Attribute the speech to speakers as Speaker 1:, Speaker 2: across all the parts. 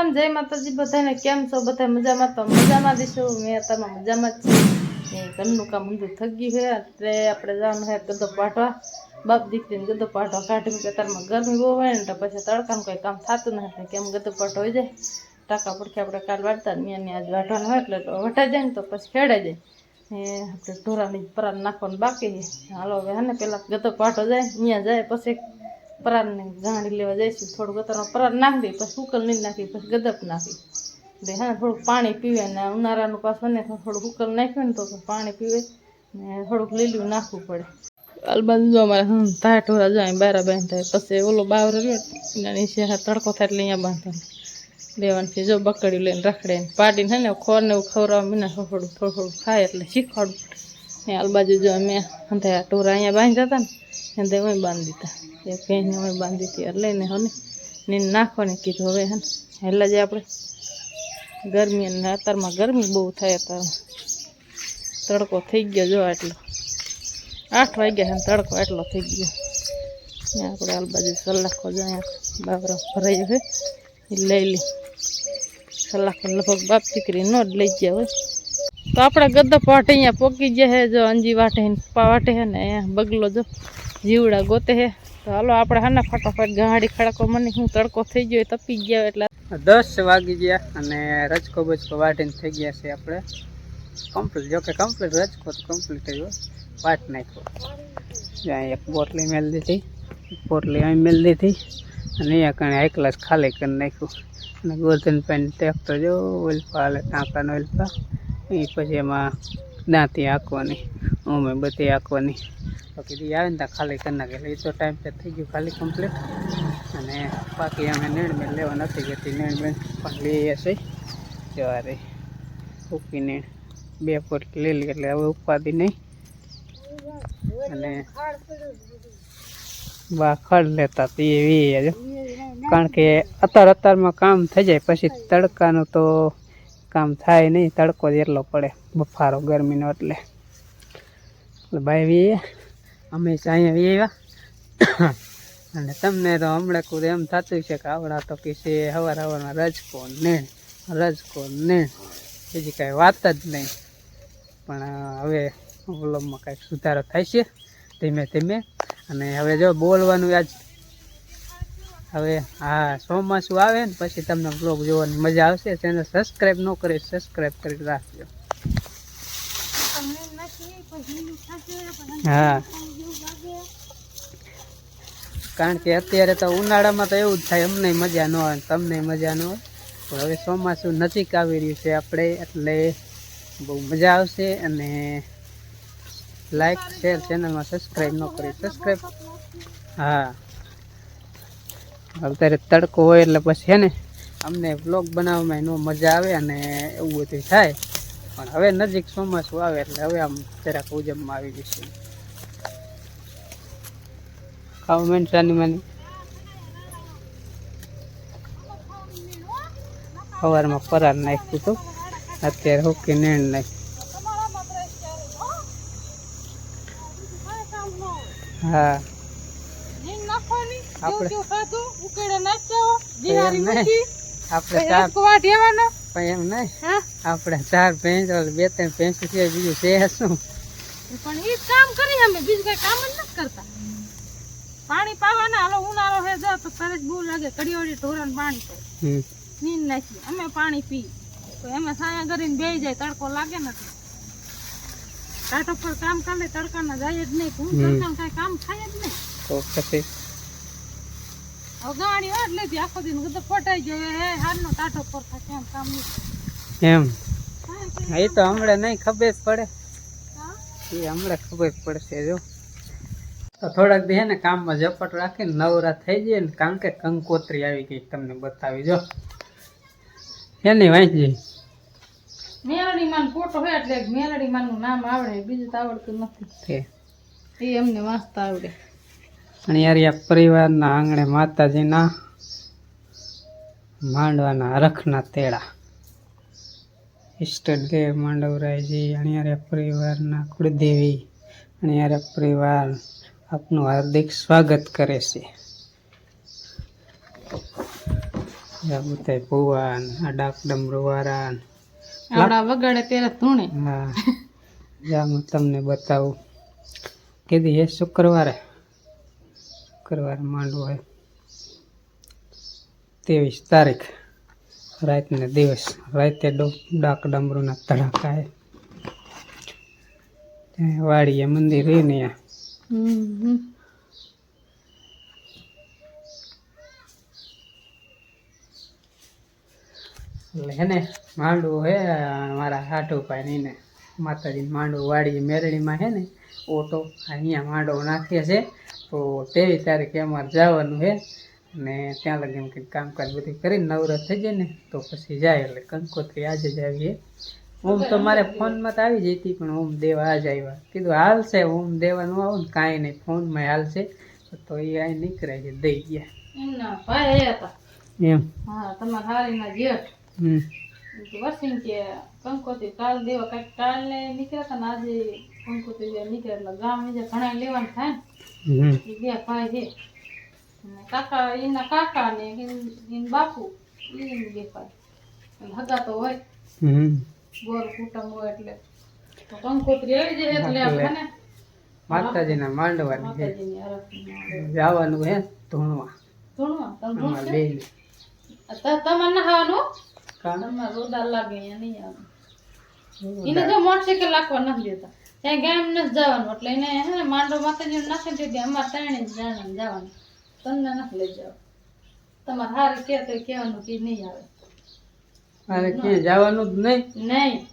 Speaker 1: રામ જય માતાજી બધાને કેમ છો? બધા મજામાં તો મજામાં દીશું મેં તમે મજામાં જ છે. ઘરનું કામ ઊંધું થઈ ગયું છે. એટલે આપણે જવાનું છે ગદો પાટવા બાપ દીકરીને ગદો પાટવા કાઢી કે તારમાં ગરમી બહુ હોય ને તો પછી તડકામાં કોઈ કામ થતું નથી. એટલે કેમ ગદો પાટો હોય જાય. ટાંકા પડખે આપણે કાલ વાટતા ને મેં આજ વાટવાનું હોય એટલે વટાઈ જાય ને તો પછી ખેડાઈ જાય. એ આપણે ઢોરાની પરાન નાખવાનું બાકી હાલો હવે હા ને, પેલા ગદો પાટો જાય અહીંયા જાય, પછી પરારને ગાંડી લેવા જઈશું થોડું ગતરનો પરાર નાખી દઈએ પછી ઉકલ નહીં નાખી પછી ગદપ નાખી એટલે હા થોડુંક પાણી પીવે ને ઉનાળાનું પાછું ને થોડુંક ઉકલ નાખ્યું ને તો પાણી પીવે ને થોડુંક લીલું નાખવું પડે. અલબાદ જો અમારે હમ તાર ઢોરા જાય બારા બાંધાય પછી ઓલો બાવરો રહ્યો એના નીચે હા તડકો થાય એટલે અહીંયા બાંધવાનું લેવાની જો બકડી લઈને રખડે પાડીને હે ને, ખોર ને એવું ખવડાવવા મીના થોડું થોડું થોડું ખાય એટલે શીખવાડવું ને આલબાજુ જો અમે હંધાયા ટોરા અહીંયા બાંધતા હતા ને એને અમે બાંધી દીધા. એ ભેંસને અમે બાંધી હતી એટલે ને હને નીન નાખવાની કીધું. હવે હે ને હેલા જે આપણે ગરમી અને અત્યારમાં ગરમી બહુ થાય અત્યારમાં તડકો થઈ ગયો જો આટલો. આઠ વાગ્યા છે તડકો એટલો થઈ ગયો. ને આપણે આલબાજુ સલાખો જો અહીંયા બાબરો ભરાઈ છે. એ લઈ લે. સલાખો લગભગ બાપ દીકરી નો જ લઈ ગયા હોય. તો આપણે ગદ્દો પાટ અહીંયા પોકી ગયા છે જો અંજી વાટે ને વાટે છે ને અહીંયા બગલો જો. જીવડા ગોતે હે. તો હાલો આપણે હાના ફટાફટ ગાડી ખડકો, મને હું તડકો થઈ ગયો તપી ગયા એટલે
Speaker 2: દસ વાગી ગયા અને રજકો બચકો વાટીને થઈ ગયા છે આપણે. કમ્પ્લીટ જોકે કમ્પ્લીટ રજકો તો કમ્પ્લીટ થયો વાટ નાખ્યો જ્યાં એક બોટલી મેળ દીધી. બોટલી અહીં મેળ દીધી. અને અહીંયા કણે એક ગ્લાસ ખાલી કરી નાખ્યું. અને ગોર્ધન પેન ટેકતો જો ઓલપા હાલે, ટાંકાનો ઓલપા. એ પછી એમાં દાંતી હાંકવાની. અમે બધી હાંકવાની બાકી દી આવે ને ત્યાં ખાલી કરી નાખે. એ તો ટાઈમ પર થઈ ગયું ખાલી કમ્પ્લીટ અને બાકી અમે નીણમેણ લેવા નથી જતી. નીણમેણ પણ લઈએ છીએ જવારે. ઉકીને બે ફૂટ લઈ લી એટલે હવે ઉપાધિ નહીં. અને બા ખડ લેતા તે એવી જો. કારણ કે અત્યાર અત્યારમાં કામ થઈ જાય. પછી તડકાનું તો કામ થાય નહીં. તડકો જ એટલો પડે. બફારો ગરમીનો એટલે. ભાઈ વી અમે અહીંયા વી આવ્યા. અને તમને તો હમણાં કુદ એમ થતું છે કે આવડા તો કીશે હવાર હવારમાં રજકો ને? રજકો ને? બીજી કાંઈ વાત જ નહીં. પણ હવે વ્લોગમાં કાંઈક સુધારો થાય છે ધીમે ધીમે. અને હવે જો બોલવાનું આજ હવે હા ચોમાસું આવે ને પછી તમને બ્લોગ જોવાની મજા આવશે. ચેનલ સબસ્ક્રાઈબ ન કરી સબસ્ક્રાઈબ કરી રાખજો. હા. કારણ કે અત્યારે તો ઉનાળામાં તો એવું જ થાય, અમને મજા ન આવે તમને મજા ન હોય. પણ હવે ચોમાસું નજીક આવી રહ્યું છે આપણે, એટલે બહુ મજા આવશે અને લાઈક શેર ચેનલમાં સબસ્ક્રાઈબ ન કરી સબસ્ક્રાઈબ હા. અત્યારે તડકો હોય એટલે પછી છે ને, અમને બ્લોગ બનાવવામાં એનો મજા આવે અને એવું બધું થાય. પણ હવે નજીક ચોમાસું આવે એટલે હવે આમ જરાક ઉજમમાં આવી જશે. ખાવ મેંટાની મને સવારમાં પરાર નાખ્યું હતું અત્યારે હોકી નેણ નાખ્યું હા આપણે એમ નહીં આપણે ચાર પણ એમ નહીં આપણે ચાર ભેંસ ઓલી બે ત્રણ ભેંસ છે બીજું છે શું
Speaker 1: પણ એ કામ કરી અમે બીજું કઈ કામ જ નથી કરતા પાણી પાવાના હાલો ઉનાળો હે જો તો તરત બહુ લાગે. કડિયોડી ઢોરણ પાણી પડે નીંદ નાખી અમે પાણી પી. તો એમાં સાયા કરીને બેસી જાય તડકો લાગે નથી. કાંઠો પર કામ કરે તડકાના જાય જ નહીં. હું
Speaker 2: હમ.
Speaker 1: કાંઈ કામ થાય જ નહીં.
Speaker 2: તો પછી?
Speaker 1: હવે વાટ લીધી આખો દિન બધો ફટાઈ ગયો. હે હારનો ટાટો પર થાય કેમ કામ નહીં
Speaker 2: એમ? એ તો હમણાં નહીં ખબર પડે. એ હમણાં ખબર પડશે જો. તો થોડાક દે ને કામમાં ઝપટ રાખીને નવરા થઈ જાય ને કારણ કે કંકોત્રી આવી ગઈ તમને બતાવી જો. એની વાંચી
Speaker 1: મેલડી માન ફોટો હોય એટલે મેલડી માનનું નામ આવડે બીજું તો આવડતું નથી. એ એમને વાંચતા આવડે.
Speaker 2: અણિયારિયા પરિવારના આંગણે માતાજીના માંડવાના અરખના તેડા. ઈષ્ટદેવ માંડવરાયજી અણિયારે પરિવારના કુળદેવી અણિયારે પરિવાર આપનું હાર્દિક સ્વાગત કરે છે. આ બધા ભૂવા આ ડાક ડમરુવાળા ને
Speaker 1: આવડા વગાડે ત્યારે ધૂણે.
Speaker 2: હા. જા હું તમને બતાવું. કીધી હે શુક્રવારે. શુક્રવારે માંડવો હોય ત્રેવીસ તારીખ. રાતને દિવસ. રાતે ડાક ડમરુના તડાકા હે. ત્યાં વાડીએ મંદિર રહી ને અહીંયા.
Speaker 1: હમ
Speaker 2: એટલે હે ને, માંડવું હે, મારા હાટુ પાઈ ને માતાજી માંડવું વાડી મેરડીમાં હે ને, ઓટો અહીંયા માંડવો નાખીએ છે તો તેવી તારીખે અમારે જવાનું છે ને ત્યાં લગી કંઈક કામકાજ બધું કરીને નવરત થઈ જાય ને, તો પછી જાય એટલે કંકોત્રી આજે જ આવીએ ઓમ તો મારે ફોનમાં તો આવી જતી પણ ઓમ દેવા આજ આવ્યા કીધું હાલશે ઓમ દેવાનું આવું ને કાંઈ નહીં ફોનમાં હાલશે તો એ અહીં નીકળે છે દઈ ગયા.
Speaker 1: એમના ભાઈ હતા
Speaker 2: એમ.
Speaker 1: હા તમારા હારીના જેઠ.
Speaker 2: હમ.
Speaker 1: વસીન કે કંકોત્રી કાલ દેવા કાંઈક કાલે નીકળ્યા હતા ને આજે કંકોત્રી જે નીકળ્યા એટલે ગામ બીજા ઘણા લેવાનું થાય ને એ બે ભાઈ છે. કાકા એના કાકા ને એન- એન બાપુ એ બે ભાઈ. હગા તો હોય.
Speaker 2: હમ.
Speaker 1: બોર કુટુંબ હોય એટલે. કંકોત્રી આવી જાય એટલે આપણે ને
Speaker 2: માતાજીના માંડવાની છે. જવાનું હે ધૂણવા.
Speaker 1: ધૂણવા? તમે. ત- તમારે ના ખાવાનું? તમારે રોદાર લાગે નહીં આવે એને જો મોટરસાઇકલ રાખવા નથી દેતા. ત્યાં ગામ નથી જવાનું એટલે એને હે ને માંડો માતાજી નાખી દીધી અમારે ત્રણે જ જવાનું. તમને નથી લઈ જવા તમારે હારી કે તો કહેવાનું કે નહીં આવે.
Speaker 2: મારે ક્યાંય જવાનું જ નહીં.
Speaker 1: નહીં.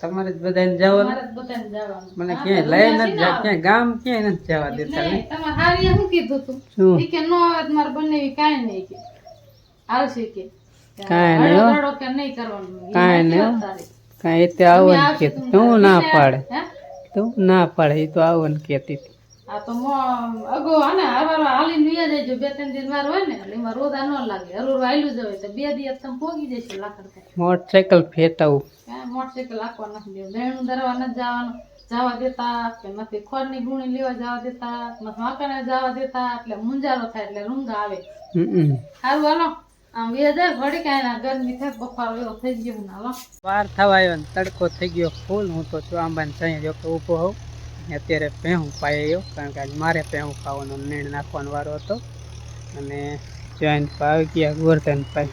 Speaker 2: તમારે જ બધાને જવાનું. મને ક્યાંય લઈ નથી
Speaker 1: જાય
Speaker 2: જા- ક્યાંય ગામ ક્યાંય નથી જવા દેતા
Speaker 1: નહીં, તમારે હારી શું કીધું તું?
Speaker 2: શું?
Speaker 1: કે નો આવે તમારે મારે બંને કાંઈ નહીં કે. આવશે કે.
Speaker 2: કાંઈ નહીં
Speaker 1: કે નહીં કરવાનું.
Speaker 2: કાંઈ નહીં કાંઈ તો આવવાનું કે તું ના પાડે. તું ના પાડે એ તો આવવાનું કહેતી. હતી
Speaker 1: આ તો મો અગો આને હવાર હાલીને વિયા જાય બે ત્રણ દિન વાર હોય ને એટલે એમાં રોદા ન લાગે. હરવાર વાયલું જ હોય તો બે દિવસ તમે પોગી જશે લાકડ
Speaker 2: મોટરસાઇકલ ફેટાવું.
Speaker 1: મોટરસાઇકલ રાખવા નથી દેવું. બેણું ધરવા નથી જવાનું. જવા દેતા કે નથી ખોરની ગુણી લેવા જવા દેતા નથી વાંકાને જવા દેતા એટલે મુંજારો થાય એટલે રૂંગા આવે. સારું હાલો. આમ બે જાય ઘડી કાંઈ ના ગરમી થાય બફારો એવો થઈ ગયો ને હાલો.
Speaker 2: વાર થવા આવ્યો ને તડકો થઈ ગયો. ફૂલ હું તો છું આંબાને ચાઈ જો કે ઊભો હોઉં. અત્યારે પહેવું પાઈ આવ્યો, કારણ કે આજે મારે પહેવું ખાવાનો નીણ નાખવાનો વારો હતો. અને જોઈન પાવી ગયા ગોરધન પાઈ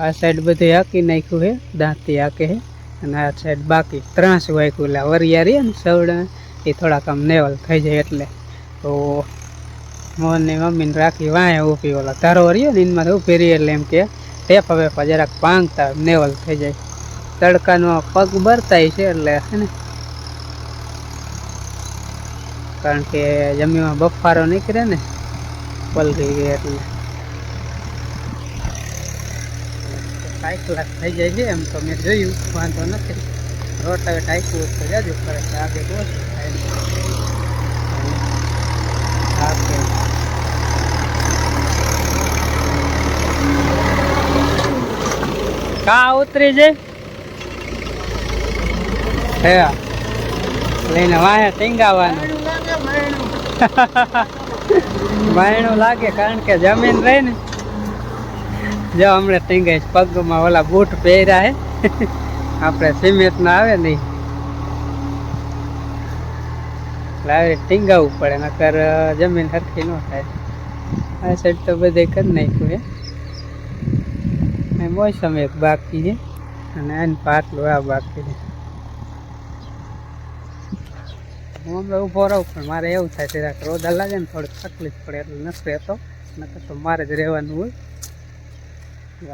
Speaker 2: આ સાઈડ બધે હાકી નાખ્યું છે દાંતી હાકે છે અને આ સાઈડ બાકી ત્રાસ વાંક્યું એટલે વરિયા રહે ને સવડા, એ થોડાક આમ નેવલ થઈ જાય એટલે. તો મોહનની મમ્મીને રાખી વાંય ઊભી, ઓલા ધારો રહ્યો ને એમાં ઊભી રહી એટલે એમ કે, ટેપા વેપા જરાક પાંગતા નેવલ થઈ જાય. તડકાનો પગ બરતાય છે એટલે, હે ને? કારણ કે જમીનમાં બફારો નીકળે ને પલટી ગઈ એટલે. કાંઈ લાખ થઈ જાય છે એમ તો મેં જોયું, વાંધો નથી. રોડ તમે આપ્યું તો જાજુ કરે છે આગળ ઓછું થાય. હા, કા. ઉતરી જાય હે. લઈને વાહે ટીંગાવાનું. બાયણું લાગે કારણ કે જમીન રહી ને. જો હમણાં ટીંગાઈશ પગમાં ઓલા બૂટ પહેર્યા હે. આપણે સિમેન્ટ ના આવે નહીં એટલે આવી ટીંગાવવું પડે, નકર જમીન સરખી ન થાય. આ તો બધે કરી નાખ્યું હે. મોસમ એક બાકી છે. અને આને પાટલું આ બાકી છે. હું હમણાં ઊભો રહું, પણ મારે એવું થાય જરાક રોદા લાગે ને થોડીક તકલીફ પડે એટલે નથી રહેતો. નકર તો મારે જ રહેવાનું હોય.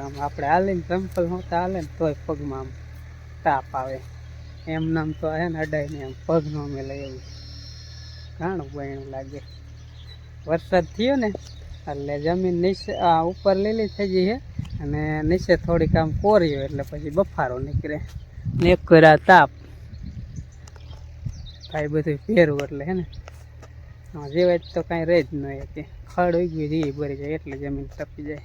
Speaker 2: આમ આપણે હાલીને ચંપલ હોતા હાલે ને તોય પગમાં આમ તાપ આવે. એમ નામ તો હે ને અડાઈને એમ પગ ન મેલે એવું. ઘણું બહેણું લાગે. વરસાદ થયો ને, એટલે જમીન નીચે, આ ઉપર લીલી થઈ ગઈ છે અને નીચે થોડીક આમ કોર્યું એટલે પછી બફારો નીકળે. ને એક કર્યા તાપ કાંઈ બધું પહેરવું એટલે હે ને? જેવાય તો કાંઈ રહે જ નહીં કે. ખડ ઉગવી જઈએ ભરી જાય, એટલે જમીન તપી જાય.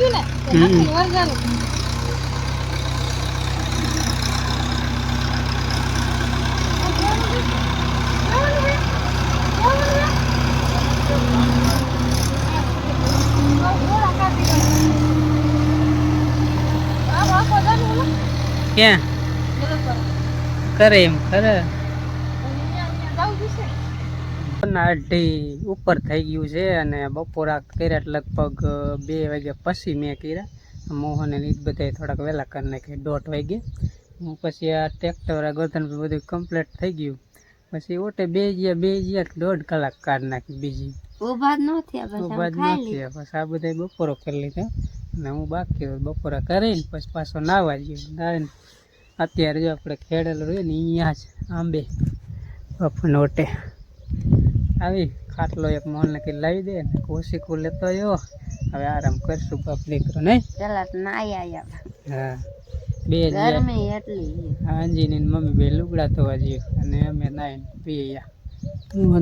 Speaker 1: ગયું ને.
Speaker 2: ક્યાં? કરે એમ ખરે. અઢી ઉપર થઈ ગયું છે અને બપોરા કર્યા લગભગ બે વાગ્યા પછી મેં કર્યા. મોહન અને એ બધા થોડાક વહેલા કરી નાખ્યા દોઢ વાગે. હું પછી આ ટ્રેક્ટર આ ગોતન બધું કમ્પ્લીટ થઈ ગયું. પછી ઓટે બે ગયા બે ગયા દોઢ કલાક કાઢી નાખી બીજી.
Speaker 1: ઊભા જ
Speaker 2: બાદ નથી પછી આ બધા બપોરો કરી લીધો. અને હું બાકી. બપોરા કરીને પછી પાછો નાવા ગયો. નાવીને અત્યારે જો આપણે ખેડેલું રહીએ ને અહીંયા જ આંબે બફનોટે ઓટે. આવી. ખાટલો એક મોન કે લાવી દે ને કોશિકો લેતો આવ્યો. હવે આરામ કરશું બાપ દીકરો નહીં?
Speaker 1: પેલા તો નાઈ આવ્યા.
Speaker 2: હા. બે
Speaker 1: ગરમી એટલી
Speaker 2: હાંજીની ને મમ્મી બે લુગડા ધોવા જઈએ અને અમે નાઈને પીએ ગયા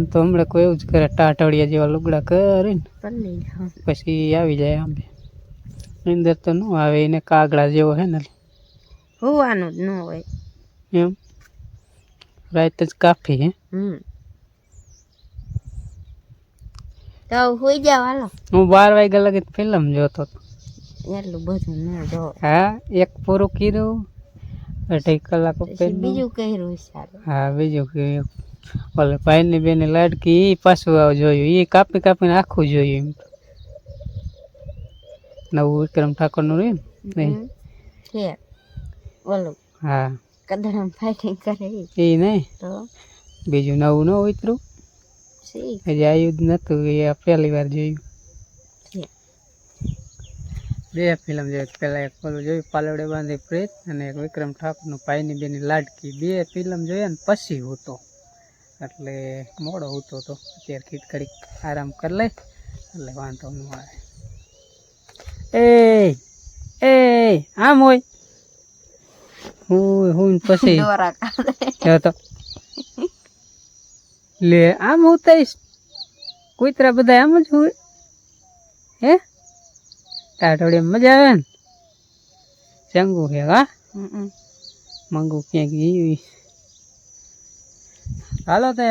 Speaker 2: તો હમણાં કોઈ એવું જ કરે ટાટડિયા જેવા લુગડા કરીને. પછી આવી જાય આંબે. અંદર તો ન આવે એને કાગડા જેવો હે ને.
Speaker 1: હોવાનું જ ન હોય.
Speaker 2: એમ? રાત જ કાફી હે?
Speaker 1: હમ. તો હોઈ જાવ હાલો.
Speaker 2: હું બાર વાગ્યા લગી ફિલ્મ જોતો
Speaker 1: એટલું બધું ન જો
Speaker 2: હા એક પૂરું કીધું અઢી કલાક
Speaker 1: બીજું કર્યું સારું
Speaker 2: હા બીજું કર્યું. ઓલે ભાઈની બેને લાડકી એ પાછું આવ જોયું. એ કાપી કાપીને આખું જોયું એમ. નવું વિક્રમ ઠાકોરનું રહ્યું નહીં?
Speaker 1: છે. ઓલું
Speaker 2: હા.
Speaker 1: કદડામ ફાઇટિંગ કરે
Speaker 2: એ નહીં?
Speaker 1: તો?
Speaker 2: બીજું નવું ન ઉતરું હજી આવ્યું જ નતું એ પહેલી વાર જોયું. બે ફિલ્મ જોઈ પહેલાં એક પેલું જોયું પાલવડે બાંધી પ્રેત અને એક વિક્રમ ઠાકોરનું પાઈની બેની લાડકી. બે ફિલ્મ જોયા ને પછી હતો. એટલે મોડો હતો તો. અત્યારે કીટ ઘડીક આરામ કરી લે એટલે વાંધો ન આવે. એ એ આમ હોય? હું હું પછી. તો. લે આમ ઉતારીશ. કૂતરા બધા આમ જ હોય. હે? ટાટોડી મજા આવે ને? ચંગુ હે
Speaker 1: હા?
Speaker 2: મંગુ ક્યાંક જીવી હાલો તો